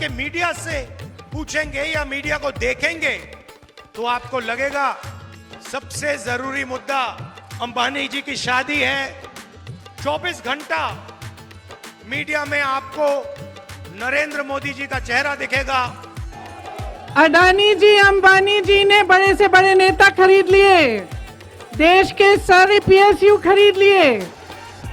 के मीडिया से पूछेंगे या मीडिया को देखेंगे तो आपको लगेगा, सबसे ज़रूरी मुद्दा अंबानी जी की शादी है। 24 घंटा मीडिया में आपको नरेंद्र मोदी जी का चेहरा दिखेगा। अडानी जी, अंबानी जी ने बड़े से बड़े नेता खरीद लिए। देश के सारे पीएसयू खरीद लिए।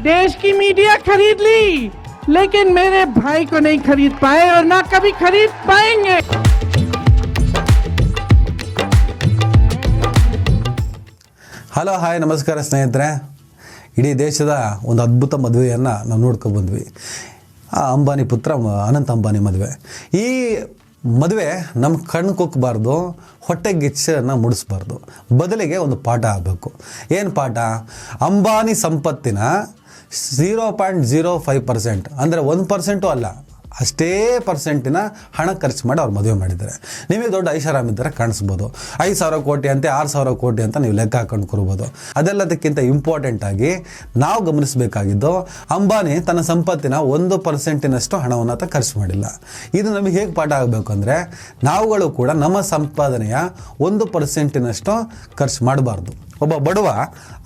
देश की मीडिया खरीद ली। लेकिन मेरे भाई को नहीं खरीद पाए और ना कभी खरीद पाएंगे ಹಲೋ ಹಾಯ್ ನಮಸ್ಕಾರ ಸ್ನೇಹಿತರೆ ಇಡೀ ದೇಶದ ಒಂದು ಅದ್ಭುತ ಮದುವೆಯನ್ನು ನಾವು ನೋಡ್ಕೊ ಬಂದ್ವಿ ಆ ಅಂಬಾನಿ ಪುತ್ರ ಮ- ಅನಂತ್ ಅಂಬಾನಿ ಮದುವೆ ಈ ಮದುವೆ ನಮ್ಮ ಕಣ್ಣು ಕುಕ್ಕಬಾರ್ದು ಹೊಟ್ಟೆಗೆ ಗಿಚ್ಚನ್ನು ಮುಡಿಸ್ಬಾರ್ದು ಬದಲಿಗೆ ಒಂದು ಪಾಠ ಆಗಬೇಕು ಏನು ಪಾಠ ಅಂಬಾನಿ ಸಂಪತ್ತಿನ zero point zero five percent. ಅಂದರೆ ಒಂದು ಪರ್ಸೆಂಟು ಅಲ್ಲ, ಅಷ್ಟೇ ಪರ್ಸೆಂಟಿನ ಹಣ ಖರ್ಚು ಮಾಡಿ ಅವ್ರು ಮದುವೆ ಮಾಡಿದ್ದಾರೆ. ನಿಮಗೆ ದೊಡ್ಡ ಐಷಾರಾಮ್ ಇದ್ದರೆ ಕಾಣಿಸ್ಬೋದು. ಐದು ಸಾವಿರ ಕೋಟಿ ಅಂತೆ, ಆರು ಸಾವಿರ ಕೋಟಿ ಅಂತ ನೀವು ಲೆಕ್ಕ ಹಾಕೊಂಡು ಕೊಡ್ಬೋದು ಅದೆಲ್ಲದಕ್ಕಿಂತ ಇಂಪಾರ್ಟೆಂಟ್ ಆಗಿ ನಾವು ಗಮನಿಸಬೇಕಾಗಿದ್ದು, ಅಂಬಾನಿ ತನ್ನ ಸಂಪತ್ತಿನ ಒಂದು ಪರ್ಸೆಂಟಿನಷ್ಟು ಹಣವನ್ನು ಆತ ಖರ್ಚು ಮಾಡಿಲ್ಲ. ಇದು ನಮಗೆ ಹೇಗೆ ಪಾಠ ಆಗಬೇಕು ಅಂದರೆ, ನಾವುಗಳು ಕೂಡ ನಮ್ಮ ಸಂಪಾದನೆಯ ಒಂದು ಪರ್ಸೆಂಟಿನಷ್ಟು ಖರ್ಚು ಮಾಡಬಾರ್ದು. ಒಬ್ಬ ಬಡವ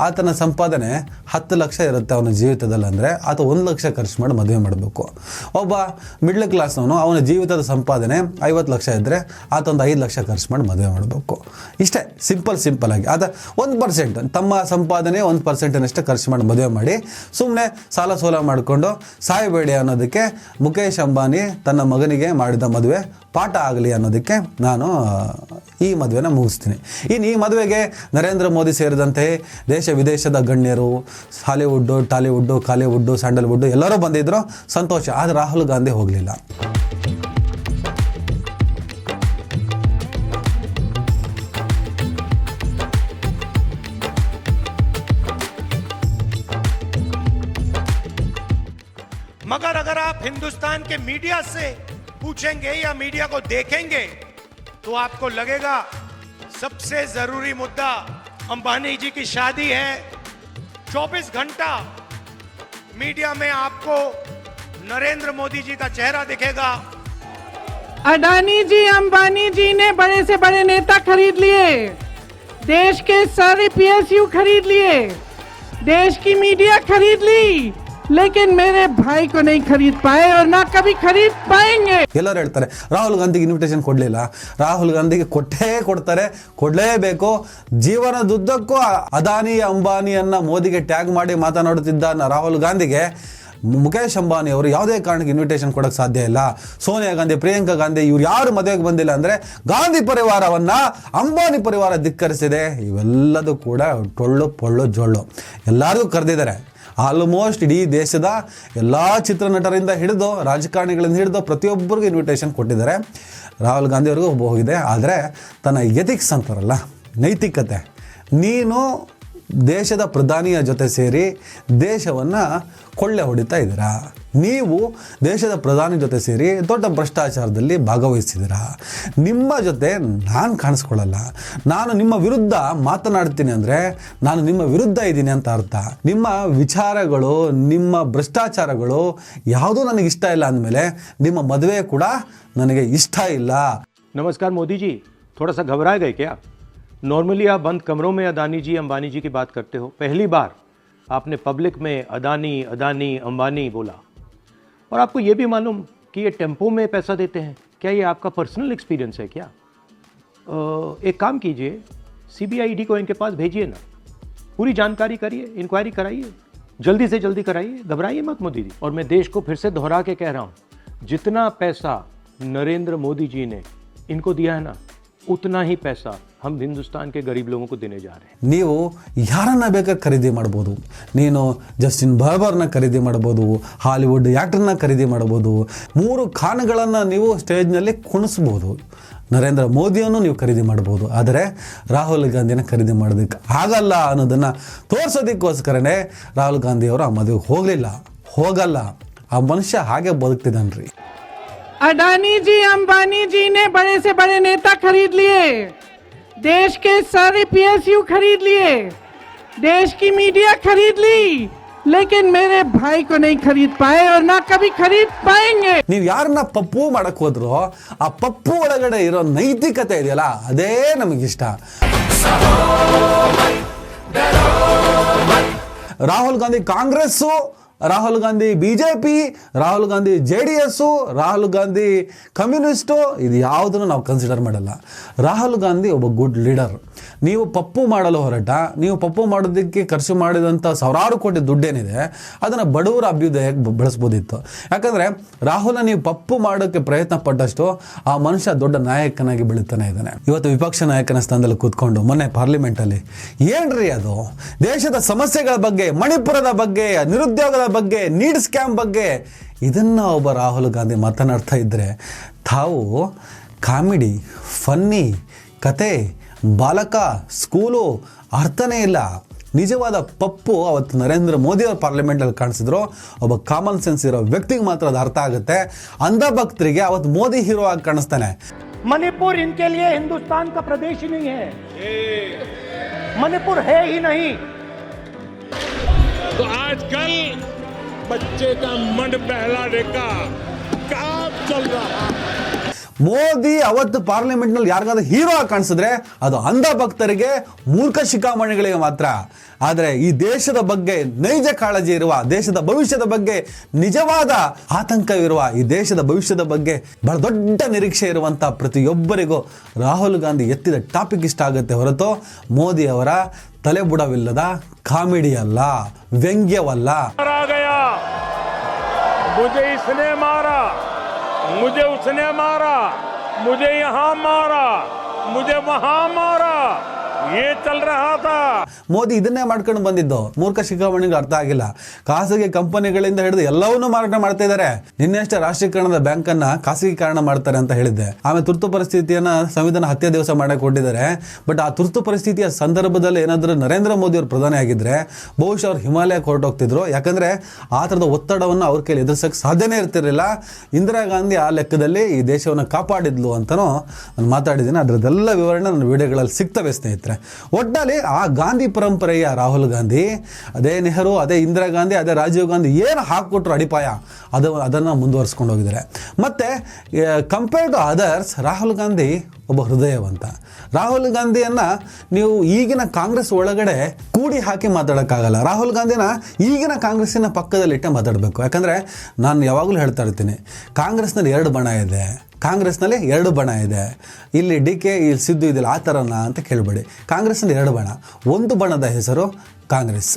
ಆತನ ಸಂಪಾದನೆ ಹತ್ತು ಲಕ್ಷ ಇರುತ್ತೆ ಅವನ ಜೀವಿತದಲ್ಲಿ ಅಂದರೆ ಆತ ಒಂದು ಲಕ್ಷ ಖರ್ಚು ಮಾಡಿ ಮದುವೆ ಮಾಡಬೇಕು. ಒಬ್ಬ ಮಿಡ್ಲ್ ಕ್ಲಾಸ್ನವನು ಅವನ ಜೀವಿತದ ಸಂಪಾದನೆ ಐವತ್ತು ಲಕ್ಷ ಇದ್ದರೆ ಆತ ಒಂದು ಐದು ಲಕ್ಷ ಖರ್ಚು ಮಾಡಿ ಮದುವೆ ಮಾಡಬೇಕು. ಇಷ್ಟೇ ಸಿಂಪಲ್ ಸಿಂಪಲ್ ಆಗಿ. ಆತ ಒಂದು ಪರ್ಸೆಂಟ್ ತಮ್ಮ ಸಂಪಾದನೆ ಒಂದು ಪರ್ಸೆಂಟಿನಷ್ಟು ಖರ್ಚು ಮಾಡಿ ಮದುವೆ ಮಾಡಿ ಸುಮ್ಮನೆ ಸಾಲ ಸೋಲ ಮಾಡಿಕೊಂಡು ಸಾಯಬೇಡಿ ಅನ್ನೋದಕ್ಕೆ ಮುಖೇಶ್ ಅಂಬಾನಿ ತನ್ನ ಮಗನಿಗೆ ಮಾಡಿದ ಮದುವೆ ಪಾಠ ಆಗಲಿ ಅನ್ನೋದಕ್ಕೆ ನಾನು ಈ ಮದುವೆನ ಮುಗಿಸ್ತೀನಿ ಇನ್ನು ಈ ಮದುವೆಗೆ ನರೇಂದ್ರ ಮೋದಿ ಸೇರಿದಂತೆ ದೇಶ ವಿದೇಶದ ಗಣ್ಯರು ಹಾಲಿವುಡ್ಡು ಟಾಲಿವುಡ್ಡು ಕಾಲಿವುಡ್ಡು ಸ್ಯಾಂಡಲ್ವುಡ್ಡು ಎಲ್ಲರೂ ಬಂದಿದ್ದರು ಸಂತೋಷ ಆದರೆ ರಾಹುಲ್ ಗಾಂಧಿ ಹೋಗಲಿಲ್ಲ मगर अगर आप हिंदुस्तान के मीडिया से पूछेंगे या मीडिया को देखेंगे तो आपको लगेगा सबसे ज़रूरी मुद्दा अंबानी जी की शादी है। 24 घंटा मीडिया में आपको नरेंद्र मोदी जी का चेहरा दिखेगा। अडानी जी, अंबानी जी ने बड़े से बड़े नेता खरीद लिए। देश के सारे पीएसयू खरीद लिए। देश की मीडिया खरीद ली। लेकिन मेरे भाई को नहीं खरीद पाए और ना कभी खरीद पाएंगे ಎಲ್ಲರೂ ಹೇಳ್ತಾರೆ ರಾಹುಲ್ ಗಾಂಧಿಗೆ ಇನ್ವಿಟೇಷನ್ ಕೊಡಲಿಲ್ಲ ರಾಹುಲ್ ಗಾಂಧಿಗೆ ಕೊಟ್ಟೇ ಕೊಡ್ತಾರೆ ಕೊಡಲೇಬೇಕು ಜೀವನದುದ್ದಕ್ಕೂ ಅದಾನಿ ಅಂಬಾನಿಯನ್ನ ಮೋದಿಗೆ ಟ್ಯಾಗ್ ಮಾಡಿ ಮಾತನಾಡುತ್ತಿದ್ದ ನ- ರಾಹುಲ್ ಗಾಂಧಿಗೆ ಮುಖೇಶ್ ಅಂಬಾನಿ ಅವರು ಯಾವುದೇ ಕಾರಣಕ್ಕೆ ಇನ್ವಿಟೇಷನ್ ಕೊಡೋಕ್ಕೆ ಸಾಧ್ಯ ಇಲ್ಲ ಸೋನಿಯಾ ಗಾಂಧಿ ಪ್ರಿಯಾಂಕಾ ಗಾಂಧಿ ಇವ್ರು ಯಾರು ಮದುವೆಗೆ ಬಂದಿಲ್ಲ ಅಂದರೆ ಗಾಂಧಿ ಪರಿವಾರವನ್ನ ಅಂಬಾನಿ ಪರಿವಾರ ಧಿಕ್ಕರಿಸಿದೆ ಇವೆಲ್ಲದೂ ಕೂಡ ಟೊಳ್ಳು ಪೊಳ್ಳು ಜೊಳ್ಳು ಎಲ್ಲರಿಗೂ ಕರೆದಿದ್ದಾರೆ ಆಲ್ಮೋಸ್ಟ್ ಇಡೀ ದೇಶದ ಎಲ್ಲ ಚಿತ್ರನಟರಿಂದ ಹಿಡಿದು ರಾಜಕಾರಣಿಗಳಿಂದ ಹಿಡಿದು ಪ್ರತಿಯೊಬ್ಬರಿಗೂ ಇನ್ವಿಟೇಷನ್ ಕೊಟ್ಟಿದ್ದಾರೆ. ರಾಹುಲ್ ಗಾಂಧಿ ಅವ್ರಿಗೂ ಒಬ್ಬ ಹೋಗಿದೆ. ಆದರೆ ತನ್ನ ಎಥಿಕ್ಸ್ ಅಂತಾರಲ್ಲ, ನೈತಿಕತೆ. ನೀನು ದೇಶದ ಪ್ರಧಾನಿಯ ಜೊತೆ ಸೇರಿ ದೇಶವನ್ನು ಕೊಳ್ಳೆ ಹೊಡಿತಾ ಇದ್ದೀರಾ? ನೀವು ದೇಶದ ಪ್ರಧಾನಿ ಜೊತೆ ಸೇರಿ ದೊಡ್ಡ ಭ್ರಷ್ಟಾಚಾರದಲ್ಲಿ ಭಾಗವಹಿಸಿದ್ದೀರಾ ನಿಮ್ಮ ಜೊತೆ ನಾನು ಕಾಣಿಸ್ಕೊಳ್ಳಲ್ಲ ನಾನು ನಿಮ್ಮ ವಿರುದ್ಧ ಮಾತನಾಡ್ತೀನಿ ಅಂದರೆ ನಾನು ನಿಮ್ಮ ವಿರುದ್ಧ ಇದ್ದೀನಿ ಅಂತ ಅರ್ಥ ನಿಮ್ಮ ವಿಚಾರಗಳು ನಿಮ್ಮ ಭ್ರಷ್ಟಾಚಾರಗಳು ಯಾವುದೂ ನನಗೆ ಇಷ್ಟ ಇಲ್ಲ ಅಂದಮೇಲೆ ನಿಮ್ಮ ಮದುವೆ ಕೂಡ ನನಗೆ ಇಷ್ಟ ಇಲ್ಲ नमस्कार मोदी जी थोड़ा सा घबरा गए क्या नॉर्मली आप बंद कमरों में अदानी जी अंबानी जी की बात करते हो पहली बार आपने पब्लिक में अदानी अदानी अंबानी बोला और आपको ये भी मालूम कि ये टेंपो में पैसा देते हैं। क्या ये आपका पर्सनल एक्सपीरियंस है क्या? एक काम कीजिए सीबीआईडी को इनके पास भेजिए ना। पूरी जानकारी करिए इंक्वायरी कराइए, जल्दी से जल्दी कराइए, घबराइए मत मोदी जी। और मैं देश को फिर से दोहरा के कह रहा हूँ, जितना पैसा नरेंद्र मोदी जी ने इनको दिया है ना ಉತ್ನಾ ಹಿ ಪೈಸಾ ಹಮ್ ಹಿಂದೂಸ್ತಾನ್ ಕೆ ಗರೀಬ್ ಲೋಗೋ ದೇನೆ ನೀವು ಯಾರನ್ನ ಬೇಕಾ ಖರೀದಿ ಮಾಡ್ಬೋದು. ನೀನು ಜಸ್ಟಿನ್ ಬರ್ಬರ್ನ ಖರೀದಿ ಮಾಡ್ಬೋದು, ಹಾಲಿವುಡ್ ಆ್ಯಕ್ಟರ್ನ ಖರೀದಿ ಮಾಡ್ಬೋದು, ಮೂರು ಖಾನ್ಗಳನ್ನು ನೀವು ಸ್ಟೇಜ್ನಲ್ಲಿ ಕುಣಿಸ್ಬೋದು. ನರೇಂದ್ರ ಮೋದಿಯನ್ನು ನೀವು ಖರೀದಿ ಮಾಡ್ಬೋದು. ಆದರೆ ರಾಹುಲ್ ಗಾಂಧಿನ ಖರೀದಿ ಮಾಡೋದಕ್ಕೆ ಆಗಲ್ಲ ಅನ್ನೋದನ್ನು ತೋರಿಸೋದಕ್ಕೋಸ್ಕರನೇ ರಾಹುಲ್ ಗಾಂಧಿಯವರು ಆ ಮದುವೆಗೆ ಹೋಗಲಿಲ್ಲ. ಹೋಗಲ್ಲ. ಆ ಮನುಷ್ಯ ಹಾಗೆ ಬದುಕ್ತಿದ್ದಾನೆ ರೀ अडानी जी अंबानी जी ने बड़े से बड़े नेता खरीद लिए देश के सारे पीएसयू खरीद लिए देश की मीडिया खरीद ली लेकिन मेरे भाई को नहीं खरीद पाए और ना कभी खरीद पाएंगे ನೀವು ಯಾರನ್ನ ಪಪ್ಪು ಮಾಡಕ್ ಹೋದ್ರು ಆ ಪಪ್ಪು ಒಳಗಡೆ ಇರೋ ನೈತಿಕತೆ ಇದೆಯಲ್ಲ ಅದೇ ನಮಗಿಷ್ಟ Rahul Gandhi Congress Rahul Gandhi B J P Rahul Gandhi J D S Rahul Gandhi communist, ಇದು ಯಾವುದನ್ನು ನಾವು ಕನ್ಸಿಡರ್ ಮಾಡಲ್ಲ. ರಾಹುಲ್ ಗಾಂಧಿ ಒಬ್ಬ ಗುಡ್ ಲೀಡರ್ ನೀವು ಪಪ್ಪು ಮಾಡಲು ಹೊರಟ, ನೀವು ಪಪ್ಪು ಮಾಡೋದಕ್ಕೆ ಖರ್ಚು ಮಾಡಿದಂಥ ಸಾವಿರಾರು ಕೋಟಿ ದುಡ್ಡೇನಿದೆ, ಅದನ್ನು ಬಡವರ ಅಭ್ಯುದಯಕ್ಕೆ ಬಳಸ್ಬೋದಿತ್ತು? ಯಾಕಂದರೆ ರಾಹುಲ್ನ ನೀವು ಪಪ್ಪು ಮಾಡೋಕ್ಕೆ ಪ್ರಯತ್ನ ಪಟ್ಟಷ್ಟು ಆ ಮನುಷ್ಯ ದೊಡ್ಡ ನಾಯಕನಾಗಿ ಬೆಳೀತಾನೆ ಇದ್ದಾನೆ. ಇವತ್ತು ವಿಪಕ್ಷ ನಾಯಕನ ಸ್ಥಾನದಲ್ಲಿ ಕೂತ್ಕೊಂಡು ಮೊನ್ನೆ ಪಾರ್ಲಿಮೆಂಟಲ್ಲಿ ಏನ್ರಿ ಅದು? ದೇಶದ ಸಮಸ್ಯೆಗಳ ಬಗ್ಗೆ, ಮಣಿಪುರದ ಬಗ್ಗೆ, ನಿರುದ್ಯೋಗದ ಬಗ್ಗೆ ನೀಡ್ ಸ್ಕ್ಯಾಮ್ ಬಗ್ಗೆ ಇದನ್ನ ಒಬ್ಬ ರಾಹುಲ್ ಗಾಂಧಿ ಮಾತನಾಡ್ತಾ ಇದ್ದರೆ ತಾವು ಕಾಮಿಡಿ ಫನ್ನಿ ಕತೆ ಬಾಲಕ ಸ್ಕೂಲು ಅರ್ಥನೇ ಇಲ್ಲ ನಿಜವಾದ ಪಪ್ಪು ಅವತ್ತು ನರೇಂದ್ರ ಮೋದಿ ಅವ್ರ ಪಾರ್ಲಿಮೆಂಟಲ್ಲಿ ಕಾಣಿಸಿದ್ರು ಒಬ್ಬ ಕಾಮನ್ ಸೆನ್ಸ್ ಇರೋ ವ್ಯಕ್ತಿಗೆ ಮಾತ್ರ ಅದು ಅರ್ಥ ಆಗುತ್ತೆ ಅಂಧ ಭಕ್ತರಿಗೆ ಅವತ್ತು ಮೋದಿ ಹೀರೋ ಆಗಿ ಕಾಣಿಸ್ತಾನೆ मणिपुर इनके लिए हिंदुस्तान का प्रदेश ही नहीं है मणिपुर है ही नहीं तो आजकल बच्चे का मन बहलाने का काम चल रहा है ಮೋದಿ ಅವತ್ತು ಪಾರ್ಲಿಮೆಂಟ್ನಲ್ಲಿ ಯಾರಿಗಾದ್ರೂ ಹೀರೋ ಆಗಿ ಕಾಣಿಸಿದ್ರೆ ಅದು ಅಂಧ ಭಕ್ತರಿಗೆ ಮೂರ್ಖ ಶಿಖಾಮಣಿಗಳಿಗೆ ಮಾತ್ರ ಆದರೆ ಈ ದೇಶದ ಬಗ್ಗೆ ನೈಜ ಕಾಳಜಿ ಇರುವ ದೇಶದ ಭವಿಷ್ಯದ ಬಗ್ಗೆ ನಿಜವಾದ ಆತಂಕವಿರುವ ಈ ದೇಶದ ಭವಿಷ್ಯದ ಬಗ್ಗೆ ಬಹಳ ದೊಡ್ಡ ನಿರೀಕ್ಷೆ ಇರುವಂಥ ಪ್ರತಿಯೊಬ್ಬರಿಗೂ ರಾಹುಲ್ ಗಾಂಧಿ ಎತ್ತಿದ ಟಾಪಿಕ್ ಇಷ್ಟ ಆಗುತ್ತೆ ಹೊರತು ಮೋದಿ ಅವರ ತಲೆಬುಡವಿಲ್ಲದ ಕಾಮಿಡಿ ಅಲ್ಲ ವ್ಯಂಗ್ಯವಲ್ಲ आ गया मुझे इसने मारा। मुझे उसने मारा। मुझे यहाँ मारा। मुझे वहाँ मारा। ये चल रहा था। ಮೋದಿ ಇದನ್ನೇ ಮಾಡ್ಕೊಂಡು ಬಂದಿದ್ದು. ಮೂರ್ಖ ಶಿಖಾಮಣಿಗೆ ಅರ್ಥ ಆಗಿಲ್ಲ. ಖಾಸಗಿ ಕಂಪನಿಗಳಿಂದ ಹಿಡಿದು ಎಲ್ಲವನ್ನೂ ಮಾರಾಟ ಮಾಡ್ತಾ ಇದ್ದಾರೆ. ನಿನ್ನೆಷ್ಟೇ ರಾಷ್ಟ್ರೀಕರಣದ ಬ್ಯಾಂಕ್ ಅನ್ನ ಖಾಸಗೀಕರಣ ಮಾಡ್ತಾರೆ ಅಂತ ಹೇಳಿದ್ದೆ. ಆಮೇಲೆ ತುರ್ತು ಪರಿಸ್ಥಿತಿಯನ್ನ ಸಂವಿಧಾನ ಹತ್ಯೆ ದಿವಸ ಮಾಡಕ್ಕೆ ಕೊಟ್ಟಿದ್ದಾರೆ ಬಟ್ ಆ ತುರ್ತು ಪರಿಸ್ಥಿತಿಯ ಸಂದರ್ಭದಲ್ಲಿ ಏನಾದರೂ ನರೇಂದ್ರ ಮೋದಿ ಅವರು ಪ್ರಧಾನಿ ಆಗಿದ್ರೆ ಬಹುಶಃ ಅವ್ರು ಹಿಮಾಲಯಕ್ಕೆ ಹೊರಟೋಗ್ತಿದ್ರು ಯಾಕಂದ್ರೆ ಆ ಥರದ ಒತ್ತಡವನ್ನು ಅವ್ರ ಕೈಲಿ ಎದುರಿಸಕ್ಕೆ ಸಾಧ್ಯನೇ ಇರ್ತಿರಲಿಲ್ಲ. ಇಂದಿರಾ ಗಾಂಧಿ ಆ ಲೆಕ್ಕದಲ್ಲಿ ಈ ದೇಶವನ್ನು ಕಾಪಾಡಿದ್ಲು ಅಂತಲೂ ನಾನು ಮಾತಾಡಿದ್ದೀನಿ. ಅದರದ್ದೆಲ್ಲ ವಿವರಣೆ ನನ್ನ ವಿಡಿಯೋಗಳಲ್ಲಿ ಸಿಗ್ತವೆ ಸ್ನೇಹಿತರೆ. ಒಟ್ಟಲ್ಲಿ ಆ ಗಾಂಧಿ ಪರಂಪರೆಯ ರಾಹುಲ್ ಗಾಂಧಿ, ಅದೇ ನೆಹರು, ಅದೇ ಇಂದಿರಾ ಗಾಂಧಿ, ಅದೇ ರಾಜೀವ್ ಗಾಂಧಿ ಏನು ಹಾಕ್ಕೊಟ್ರು ಅಡಿಪಾಯ, ಅದು, ಅದನ್ನು ಮುಂದುವರಿಸ್ಕೊಂಡು ಹೋಗಿದ್ದಾರೆ. ಮತ್ತು compare to others Rahul Gandhi ಒಬ್ಬ ಹೃದಯವಂತ. ರಾಹುಲ್ ಗಾಂಧಿಯನ್ನು ನೀವು ಈಗಿನ ಕಾಂಗ್ರೆಸ್ ಒಳಗಡೆ ಕೂಡಿ ಹಾಕಿ ಮಾತಾಡೋಕ್ಕಾಗಲ್ಲ. ರಾಹುಲ್ ಗಾಂಧಿನ ಈಗಿನ ಕಾಂಗ್ರೆಸ್ಸಿನ ಪಕ್ಕದಲ್ಲಿಟ್ಟೆ ಮಾತಾಡಬೇಕು. ಯಾಕಂದರೆ ನಾನು ಯಾವಾಗಲೂ ಹೇಳ್ತಾ ಇರ್ತೀನಿ, ಕಾಂಗ್ರೆಸ್ನಲ್ಲಿ ಎರಡು ಬಣ ಇದೆ. ಕಾಂಗ್ರೆಸ್ನಲ್ಲಿ ಎರಡು ಬಣ ಇದೆ. ಇಲ್ಲಿ ಡಿ ಕೆ, ಇಲ್ಲಿ ಸಿದ್ದು ಇದಿಲ್ಲ ಆ ಥರನ ಅಂತ ಕೇಳಬೇಡಿ. ಕಾಂಗ್ರೆಸ್ನಲ್ಲಿ ಎರಡು ಬಣ. ಒಂದು ಬಣದ ಹೆಸರು ಕಾಂಗ್ರೆಸ್.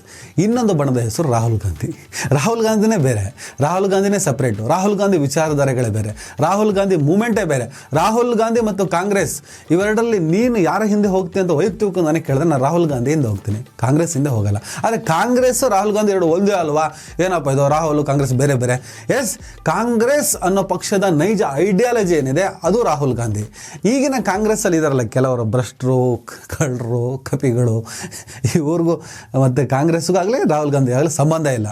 ಇನ್ನೊಂದು ಬಣದ ಹೆಸರು ರಾಹುಲ್ ಗಾಂಧಿ. ರಾಹುಲ್ ಗಾಂಧಿನೇ ಬೇರೆ, ರಾಹುಲ್ ಗಾಂಧಿನೇ ಸಪ್ರೇಟು ರಾಹುಲ್ ಗಾಂಧಿ ವಿಚಾರಧಾರೆಗಳೇ ಬೇರೆ, ರಾಹುಲ್ ಗಾಂಧಿ ಮೂಮೆಂಟೇ ಬೇರೆ. ರಾಹುಲ್ ಗಾಂಧಿ ಮತ್ತು ಕಾಂಗ್ರೆಸ್, ಇವೆರಡರಲ್ಲಿ ನೀನು ಯಾರ ಹಿಂದೆ ಹೋಗ್ತೀನಿ ಅಂತ ವೈಯಕ್ತಿಕ ನನಗೆ ಕೇಳಿದ್ರೆ ನಾನು ರಾಹುಲ್ ಗಾಂಧಿ ಹಿಂದೆ ಹೋಗ್ತೀನಿ. ಕಾಂಗ್ರೆಸ್ ಹಿಂದೆ ಹೋಗಲ್ಲ. ಆದರೆ ಕಾಂಗ್ರೆಸ್ ರಾಹುಲ್ ಗಾಂಧಿ ಎರಡು ಒಂದೇ ಅಲ್ವಾ? ಏನಪ್ಪ ಇದು ರಾಹುಲ್, ಕಾಂಗ್ರೆಸ್ ಬೇರೆ ಬೇರೆ? ಎಸ್ ಕಾಂಗ್ರೆಸ್ ಅನ್ನೋ ಪಕ್ಷದ ನೈಜ ಐಡಿಯಾಲಜಿ ಏನಿದೆ, ಅದು ರಾಹುಲ್ ಗಾಂಧಿ. ಈಗಿನ ಕಾಂಗ್ರೆಸ್ಸಲ್ಲಿ ಇದಾರಲ್ಲ ಕೆಲವರು ಭ್ರಷ್ಟರು ಕಳ್ಳರು, ಕಪಿಗಳು. ಇವ್ರಿಗೂ ಮತ್ತು ಕಾಂಗ್ರೆಸ್ಗಾಗಲಿ ರಾಹುಲ್ ಗಾಂಧಿ ಆಗಲಿ ಸಂಬಂಧ ಇಲ್ಲ.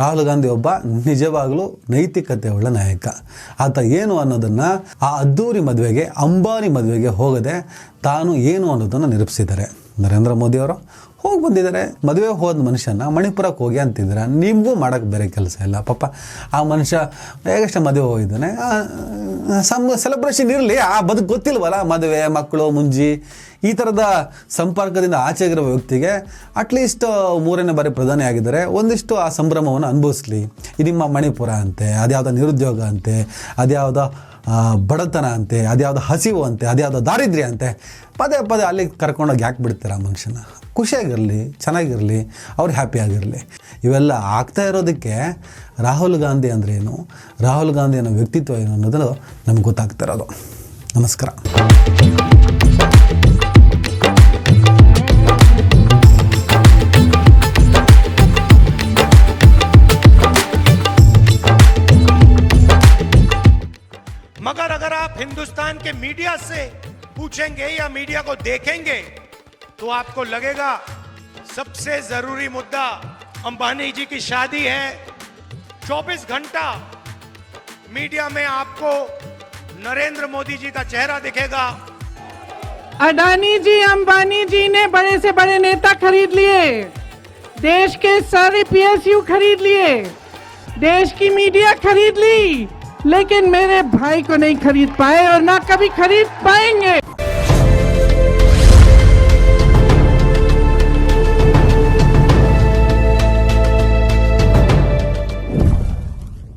ರಾಹುಲ್ ಗಾಂಧಿ ಒಬ್ಬ ನಿಜವಾಗಲೂ ನೈತಿಕತೆ ಉಳ್ಳ ನಾಯಕ. ಆತ ಏನು ಅನ್ನೋದನ್ನು ಆ ಅದ್ದೂರಿ ಮದುವೆಗೆ, ಅಂಬಾನಿ ಮದುವೆಗೆ ಹೋಗದೆ ತಾನು ಏನು ಅನ್ನೋದನ್ನು ನಿರೂಪಿಸಿದ್ದಾರೆ. ನರೇಂದ್ರ ಮೋದಿ ಅವರು, ಹೋಗಿ ಬಂದಿದ್ದಾರೆ. ಮದುವೆ ಹೋದ ಮನುಷ್ಯನ ಮಣಿಪುರಕ್ಕೆ ಹೋಗಿ ಅಂತಿದ್ದಾರೆ? ನಿಮಗೂ ಮಾಡೋಕ್ಕೆ ಬೇರೆ ಕೆಲಸ ಇಲ್ಲ. ಪಾಪ ಆ ಮನುಷ್ಯ ಹೇಗಷ್ಟೇ ಮದುವೆ ಹೋಗಿದ್ದಾನೆ. ಸಮ್ ಸೆಲೆಬ್ರೇಷನ್ ಇರಲಿ. ಆ ಬದುಕು ಗೊತ್ತಿಲ್ವಲ್ಲ, ಮದುವೆ, ಮಕ್ಕಳು, ಮುಂಜಿ. ಈ ಥರದ ಸಂಪರ್ಕದಿಂದ ಆಚೆ ಆಗಿರೋ ವ್ಯಕ್ತಿಗೆ ಅಟ್ಲೀಸ್ಟ್ ಮೂರನೇ ಬಾರಿ ಪ್ರಧಾನಿ ಆಗಿದ್ದಾರೆ. ಒಂದಿಷ್ಟು ಆ ಸಂಭ್ರಮವನ್ನು ಅನುಭವಿಸ್ಲಿ. ಇದು ನಿಮ್ಮ ಮಣಿಪುರ ಅಂತೆ, ಅದ್ಯಾವುದೋ ನಿರುದ್ಯೋಗ ಅಂತೆ, ಅದ್ಯಾವುದೋ ಬಡತನ ಅಂತೆ, ಅದ್ಯಾವುದೋ ಹಸಿವು ಅಂತೆ, ಅದ್ಯಾವುದೋ ದಾರಿದ್ರ್ಯ ಅಂತೆ, ಪದೇ ಪದೇ ಅಲ್ಲಿಗೆ ಕರ್ಕೊಂಡೋಗಿ ಯಾಕೆ ಬಿಡ್ತೀರ ಆ ಮನುಷ್ಯನ? ಖುಷಿಯಾಗಿರಲಿ, ಚೆನ್ನಾಗಿರಲಿ, ಅವ್ರು ಹ್ಯಾಪಿಯಾಗಿರಲಿ ಇವೆಲ್ಲ ಆಗ್ತಾ ಇರೋದಕ್ಕೆ ರಾಹುಲ್ ಗಾಂಧಿ ಅಂದ್ರೆ ಏನು? ರಾಹುಲ್ ಗಾಂಧಿ ಅನ್ನೋ ವ್ಯಕ್ತಿತ್ವ ಏನು ಅನ್ನೋದು ನಮ್ಗೆ ಗೊತ್ತಾಗ್ತಾ ಇರೋದು. ನಮಸ್ಕಾರ. हिंदुस्तान के मीडिया से पूछेंगे या मीडिया को देखेंगे तो आपको लगेगा, सबसे ज़रूरी मुद्दा अंबानी जी की शादी है। 24 घंटा मीडिया में आपको नरेंद्र मोदी जी का चेहरा दिखेगा। अडानी जी, अंबानी जी ने बड़े से बड़े नेता खरीद लिए। देश के सारे पीएसयू खरीद लिए। देश की मीडिया खरीद ली। लेकिन मेरे भाई को नहीं खरीद पाए और ना कभी खरीद पाएँगे।